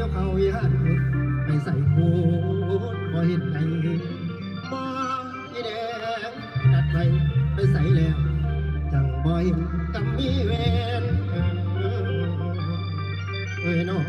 ยกเขายานไม่ใส่โคตรพอเห็นไหนมองอีแดงนัดไปไปใส่แล้ว จังบ่อยกำมีเวนเอ้ยน้อง